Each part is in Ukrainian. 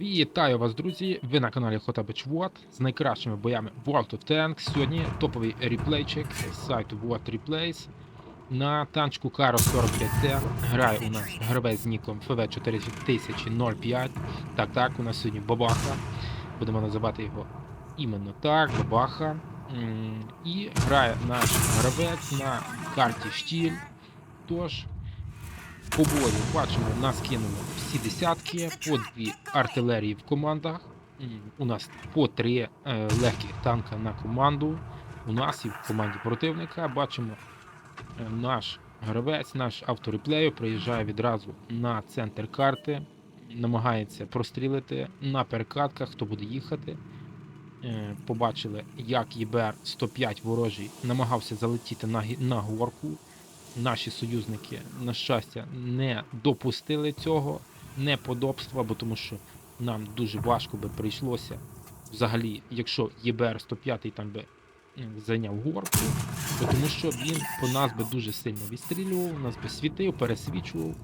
Вітаю вас, друзі! Ви на каналі Хотабич Вот з найкращими боями World of Tanks. Сьогодні топовий реплейчик з сайту What Replays. На танчику Каро 45T грає у нас гравець з ніком FV4005. Так, так, у нас сьогодні Бабаха. Будемо називати його іменно так, Бабаха. І грає наш гравець на карті Штіль. Тож, по бою бачимо, нас кинули всі десятки, по дві артилерії в командах. У нас по три е, легких танка на команду. У нас і в команді противника бачимо е, наш гравець, наш автореплею приїжджає відразу на центр карти, намагається прострілити на перекатках, хто буде їхати. Е, Побачили, як ЄБР 105 ворожий намагався залетіти на, на горку наші союзники, на щастя, не допустили цього неподобства, бо тому що нам дуже важко би прийшлося взагалі, якщо ЄБР 105 там би зайняв горку, бо тому що він по нас би дуже сильно відстрілював, нас би світив, пересвічував,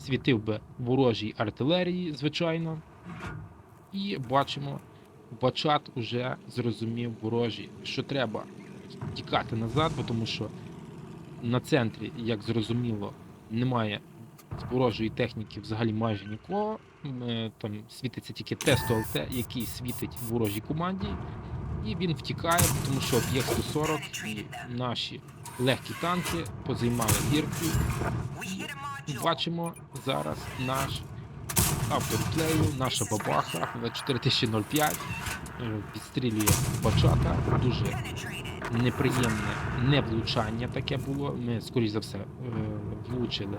світив би ворожій артилерії, звичайно. І бачимо, Бачат уже зрозумів ворожі, що треба тікати назад, бо тому що на центрі, як зрозуміло, немає з ворожої техніки взагалі майже нікого. Е, Там світиться тільки Т-100ЛТ, який світить ворожій команді. І він втікає, тому що об'єкт 140 і наші легкі танки позаймали гірку. Бачимо зараз наш автор плею, наша бабаха 4005 е, підстрілює бачата. Дуже неприємне невлучання таке було. Ми, скоріш за все, е, влучили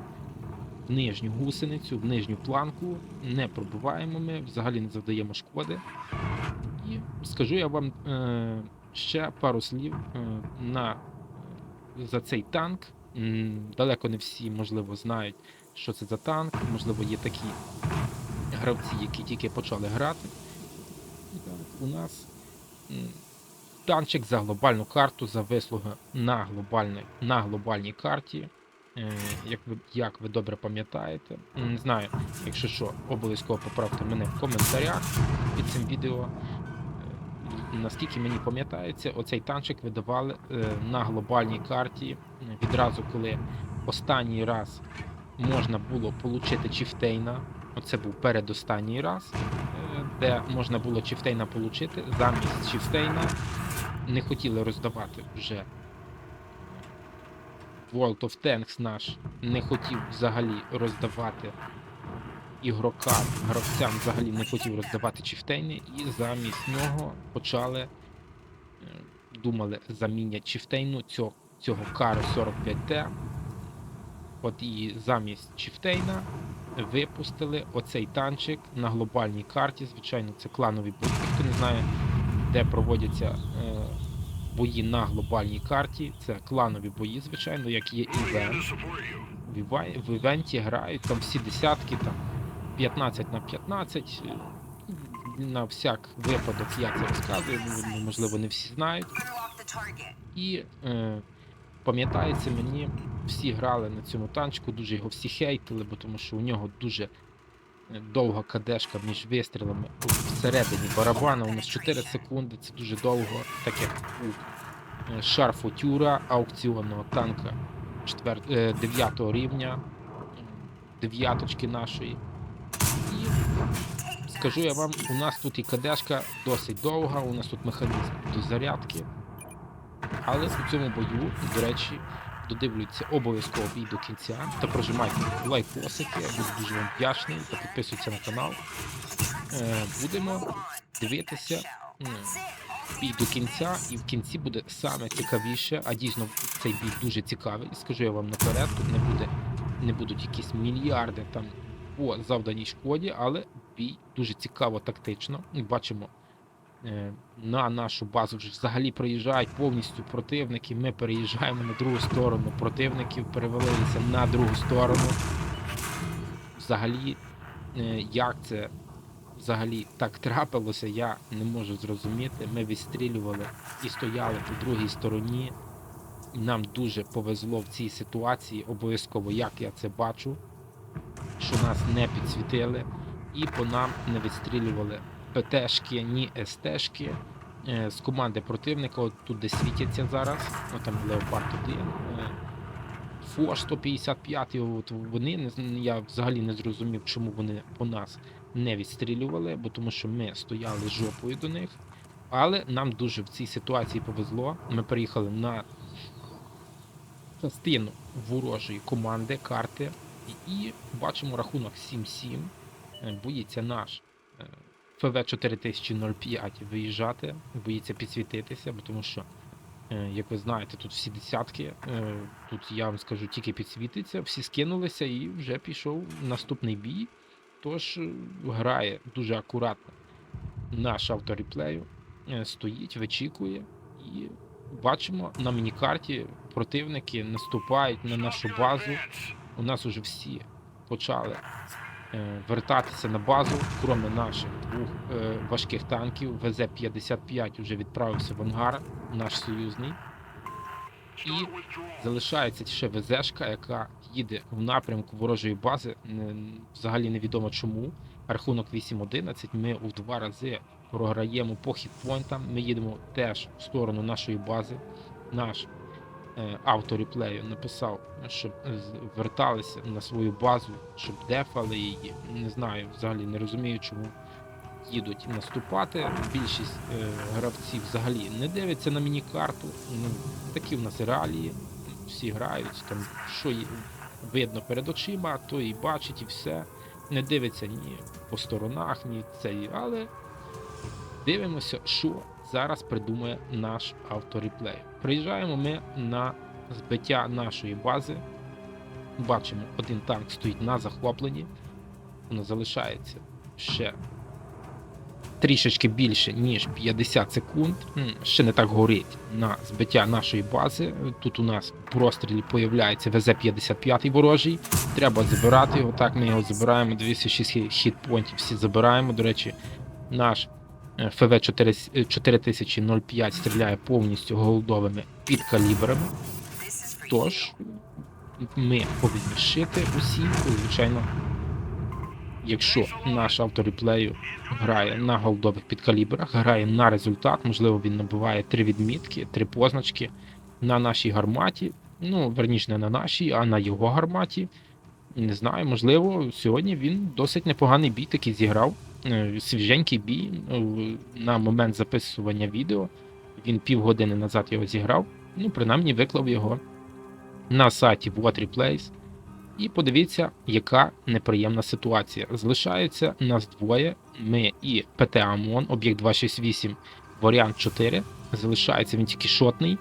в нижню гусеницю, в нижню планку. Не пробиваємо ми, взагалі не завдаємо шкоди. І скажу я вам е, ще пару слів е, на, за цей танк. Далеко не всі, можливо, знають, що це за танк. Можливо, є такі гравці, які тільки почали грати. У нас танчик за глобальну карту, за вислуги на глобальній, на глобальній карті. Е, Як ви, як ви добре пам'ятаєте, не знаю, якщо що, обов'язково поправте мене в коментарях під цим відео. Е, Наскільки мені пам'ятається, оцей танчик видавали е, на глобальній карті відразу, коли останній раз можна було отримати Чіфтейна. Оце був передостанній раз, де можна було Чіфтейна отримати. Замість Чіфтейна не хотіли роздавати вже World of Tanks наш не хотів взагалі роздавати ігрокам, гравцям взагалі не хотів роздавати чіфтейни, і замість нього почали е, думали замінять чіфтейну цього, цього кару 45T. От і замість чіфтейна випустили оцей танчик на глобальній карті. Звичайно, це кланові бої. Хто не знає, де проводяться е, бої на глобальній карті. Це кланові бої, звичайно, як є івент. В, івенті грають там всі десятки, там 15 на 15. е, На всяк випадок я це розказую, ну, можливо, не всі знають. І е, пам'ятається мені, всі грали на цьому танчику, дуже його всі хейтили, бо тому що у нього дуже довга кадешка між вистрілами всередині барабана. У нас 4 секунди, це дуже довго, так як у е, шарфу Тюра аукціонного танка 9 рівня, е, дев'яточки нашої. І скажу я вам, у нас тут і кадешка досить довга, у нас тут механізм до зарядки. Але у цьому бою, до речі, додивлюються обов'язково бій до кінця та прожимайте лайкосики, я буду дуже вам вдячний та підписуйтесь на канал. Е, будемо дивитися бій до кінця, і в кінці буде саме цікавіше, а дійсно цей бій дуже цікавий. Скажу я вам наперед, не буде не будуть якісь мільярди там по завданій шкоді, але бій дуже цікаво тактично. Бачимо, на нашу базу вже взагалі приїжджають повністю противники. Ми переїжджаємо на другу сторону противників, перевалилися на другу сторону. Взагалі, е, як це взагалі так трапилося, я не можу зрозуміти. Ми відстрілювали і стояли по другій стороні. Нам дуже повезло в цій ситуації, обов'язково, як я це бачу, що нас не підсвітили. і по нам не відстрілювали ПТшки, ні СТшки. Е, З команди противника, от тут де світяться зараз, ну там Леопард 1, е, Фор 155, от вони я взагалі не зрозумів, чому вони по нас не відстрілювали, бо тому що ми стояли жопою до них. Але нам дуже в цій ситуації повезло. Ми приїхали на частину ворожої команди карти і бачимо рахунок 7-7. Е, Боїться наш е, ФВ 4005 виїжджати, боїться підсвітитися, бо тому що, е, як ви знаєте, тут всі десятки. е, Тут я вам скажу, тільки підсвітиться, всі скинулися і вже пішов наступний бій. Тож е, грає дуже акуратно наш авторіплею, стоїть, вичікує і бачимо на мінікарті противники наступають на нашу базу. У нас уже всі почали вертатися на базу, кроме наших двох е, важких танків. ВЗ-55 вже відправився в ангар, наш союзний. І залишається ще ВЗшка, яка їде в напрямку ворожої бази. Взагалі невідомо чому. Рахунок 8-11. Ми у два рази програємо по хітпойнтам. Ми їдемо теж в сторону нашої бази. Наш е, авторіплею написав, щоб верталися на свою базу, щоб дефали її. Не знаю, взагалі не розумію, чому їдуть наступати. Більшість е, гравців взагалі не дивиться на міні-карту. Ну, такі в нас реалії. Всі грають, там що видно перед очима, то і бачить, і все. Не дивиться ні по сторонах, ні цей, але дивимося, що зараз придумає наш авторіплей. Приїжджаємо ми на збиття нашої бази. Бачимо, один танк стоїть на захопленні. Воно залишається ще трішечки більше, ніж 50 секунд. Ще не так горить на збиття нашої бази. Тут у нас в прострілі появляється ВЗ-55 ворожий. Треба забирати його. Так, ми його забираємо. 206 хі- хітпойнтів всі забираємо. До речі, наш ФВ 4005 стріляє повністю голдовими підкалібрами. Тож ми повинні шити усі, звичайно. Якщо наш автор реплею грає на голдових підкалібрах, грає на результат, можливо, він набиває три відмітки, три позначки на нашій гарматі. Ну, верніше, не на нашій, а на його гарматі. Не знаю, можливо, сьогодні він досить непоганий бій такий зіграв. Е, Свіженький бій ну, на момент записування відео. Він півгодини назад його зіграв. Ну, принаймні виклав його на сайті What Replays. І подивіться, яка неприємна ситуація. Залишається нас двоє. Ми і ПТ АМОН, об'єкт 268, варіант 4. Залишається він тільки шотний.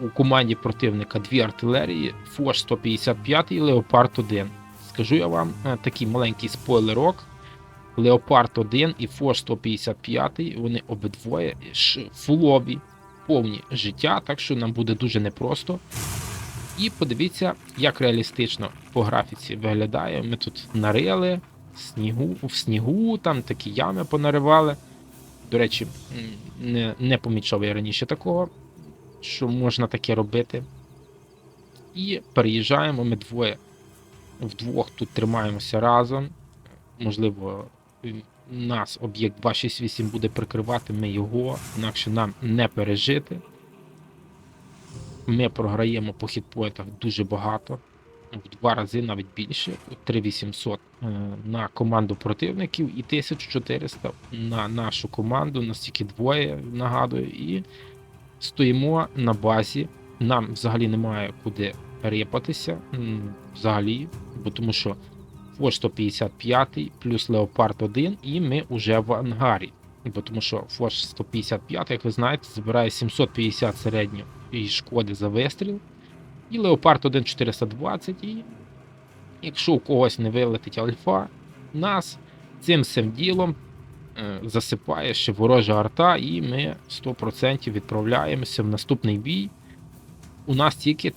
У команді противника дві артилерії, Фош 155 і Леопард 1. Скажу я вам е, такий маленький спойлерок. Леопард 1 і Фош 155, вони обидвоє фулові, повні життя, так що нам буде дуже непросто. І подивіться, як реалістично по графіці виглядає. Ми тут нарили снігу, в снігу, там такі ями понаривали. До речі, не, не помічав я раніше такого, що можна таке робити. І переїжджаємо ми двоє. Вдвох тут тримаємося разом. Можливо, нас об'єкт 268 буде прикривати, ми його, інакше нам не пережити. Ми програємо по хітпоінтах дуже багато, в два рази навіть більше. 3800 е, на команду противників і 1400 на нашу команду, нас тільки двоє нагадую, і стоїмо на базі. Нам взагалі немає куди репатися. Взагалі, бо тому що Фош 155 плюс Леопард 1, і ми вже в ангарі. Бо тому що Фош 155, як ви знаєте, забирає 750 середньо і шкоди за вистріл. І Леопард 1 420. І якщо у когось не вилетить альфа, нас цим всім ділом е, засипає ще ворожа арта, і ми 100% відправляємося в наступний бій. У нас тільки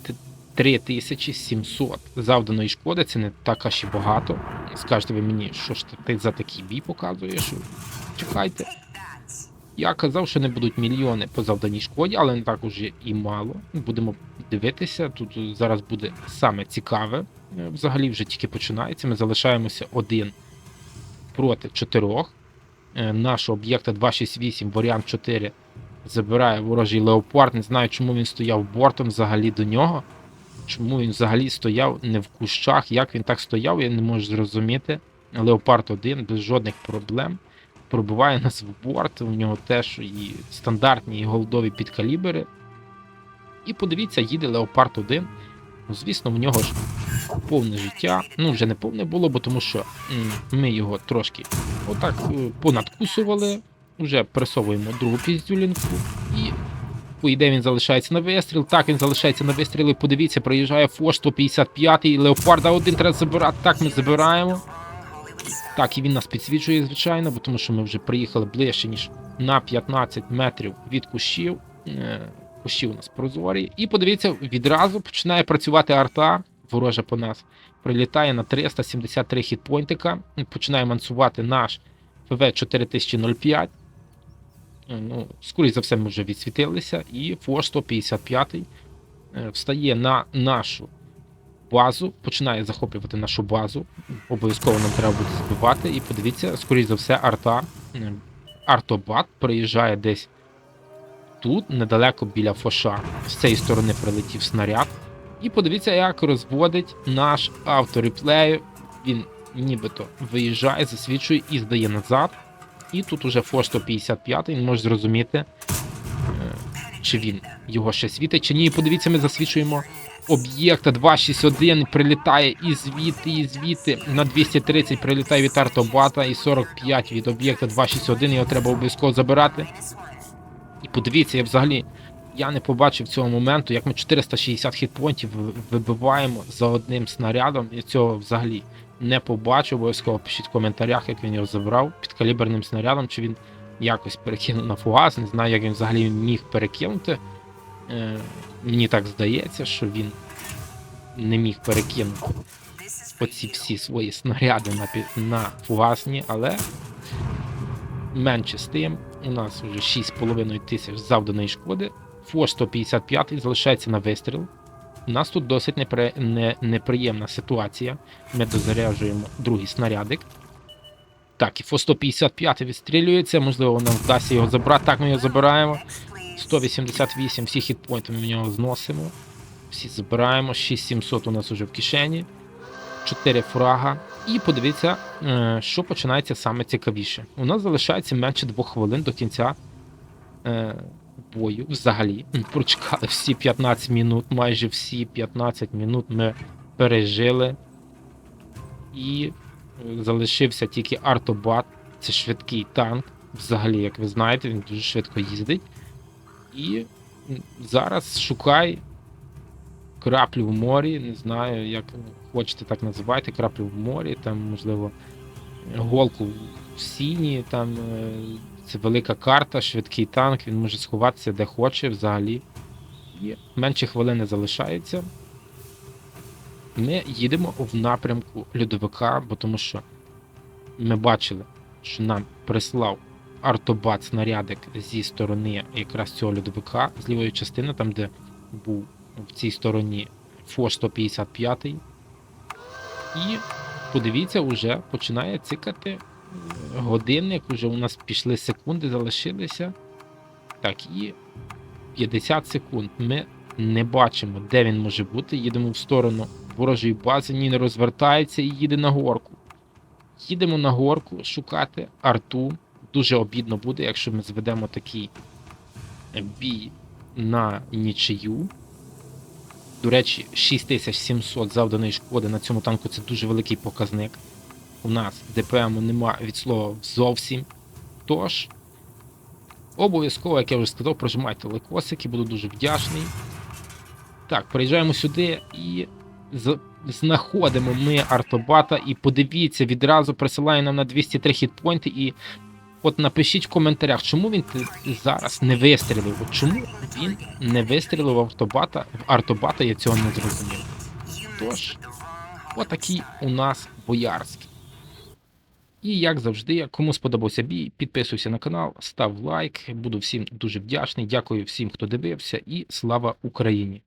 3700 завданої шкоди, це не так аж і багато. Скажете ви мені, що ж ти за такий бій показуєш? Чекайте. Я казав, що не будуть мільйони по завданій шкоді, але не так уже і мало. Будемо дивитися. Тут зараз буде саме цікаве. Е, Взагалі вже тільки починається. Ми залишаємося один проти чотирьох. Е, Нашого об'єкта 268, варіант 4 забирає ворожий леопард. Не знаю, чому він стояв бортом взагалі до нього. Чому він взагалі стояв не в кущах, як він так стояв, я не можу зрозуміти. Леопард 1 без жодних проблем. Пробиває нас в борт, у нього теж і стандартні і голдові підкалібери. І подивіться, їде Леопард 1. Ну, звісно, в нього ж повне життя. Ну, вже не повне було, бо тому що ми його трошки отак е, понадкусували. Вже пресовуємо другу піздюлінку і по ідеї він залишається на вистріл. Так, він залишається на вистріл. І подивіться, приїжджає Фош 155 і Леопарда 1 треба забирати. Так, ми забираємо. Так, і він нас підсвічує, звичайно, бо тому що ми вже приїхали ближче, ніж на 15 метрів від кущів. Е, Кущі у нас прозорі. І подивіться, відразу починає працювати арта. Ворожа по нас прилітає на 373 хітпойнтика. Починає мансувати наш ФВ 4005. Е, Ну, скоріше за все, ми вже відсвітилися. І ФО 155 е, встає на нашу базу, починає захоплювати нашу базу. Обов'язково нам треба буде збивати. І подивіться, скоріше за все, арта. е, Артобат приїжджає десь тут, недалеко біля Фоша. З цієї сторони прилетів снаряд. І подивіться, як розводить наш автореплей. Він нібито виїжджає, засвідчує і здає назад. І тут уже Фош 155, він може зрозуміти, е, чи він його ще світить, чи ні. І подивіться, ми засвідчуємо об'єкта 261, прилітає і звідти, і звідти. На 230 прилітає від артобата, і 45 від об'єкта 261, його треба обов'язково забирати. І подивіться, я взагалі я не побачив цього моменту, як ми 460 хітпонтів вибиваємо за одним снарядом. Я цього взагалі не побачив. Обов'язково пишіть в коментарях, як він його забрав під каліберним снарядом, чи він якось перекинув на фугас. Не знаю, як він взагалі міг перекинути. Е, мені так здається, що він не міг перекинути оці всі свої снаряди на, на фугасні, але менше з тим. У нас вже 6,5 тисяч завданої шкоди. Фош 155 залишається на вистріл. У нас тут досить непри... не... неприємна ситуація. Ми дозаряджуємо другий снарядик. Так, і Фо 155 відстрілюється, можливо, нам вдасться його забрати. Так, ми його забираємо. 188, всі хітпойнти ми в нього зносимо. Всі забираємо. 6700 у нас уже в кишені. 4 фрага. І подивіться, е, що починається саме цікавіше. У нас залишається менше 2 хвилин до кінця е, бою. Взагалі. Прочекали всі 15 минут, майже всі 15 минут ми пережили. І е, залишився тільки артобат. Це швидкий танк. Взагалі, як ви знаєте, він дуже швидко їздить. І зараз шукай краплю в морі. Не знаю, як хочете так називайте, краплю в морі, там, можливо, голку в сіні, там е, це велика карта, швидкий танк, він може сховатися де хоче взагалі. І менше хвилини залишається. Ми їдемо в напрямку льодовика, бо тому що ми бачили, що нам прислав артобат снарядик зі сторони якраз цього льодовика, з лівої частини, там де був в цій стороні ФО 155. І подивіться, вже починає цикати годинник, вже у нас пішли секунди, залишилися. Так, і 50 секунд. Ми не бачимо, де він може бути. Їдемо в сторону ворожої бази, ні не розвертається і їде на горку. Їдемо на горку шукати арту. Дуже обідно буде, якщо ми зведемо такий бій на нічию. До речі, 6700 завданої шкоди на цьому танку це дуже великий показник. У нас ДПМу нема від слова зовсім. Тож, обов'язково, як я вже сказав, прожимайте лайкосики, буду дуже вдячний. Так, приїжджаємо сюди і знаходимо ми артобата. І подивіться, відразу присилає нам на 203 хітпойнти. І от напишіть в коментарях, чому він зараз не вистрілив. Чому він не вистрілив в артобата, в артобата, я цього не зрозумів. Тож, отакий у нас боярський. І як завжди, кому сподобався бій, підписуйся на канал, став лайк. Буду всім дуже вдячний. Дякую всім, хто дивився, і слава Україні!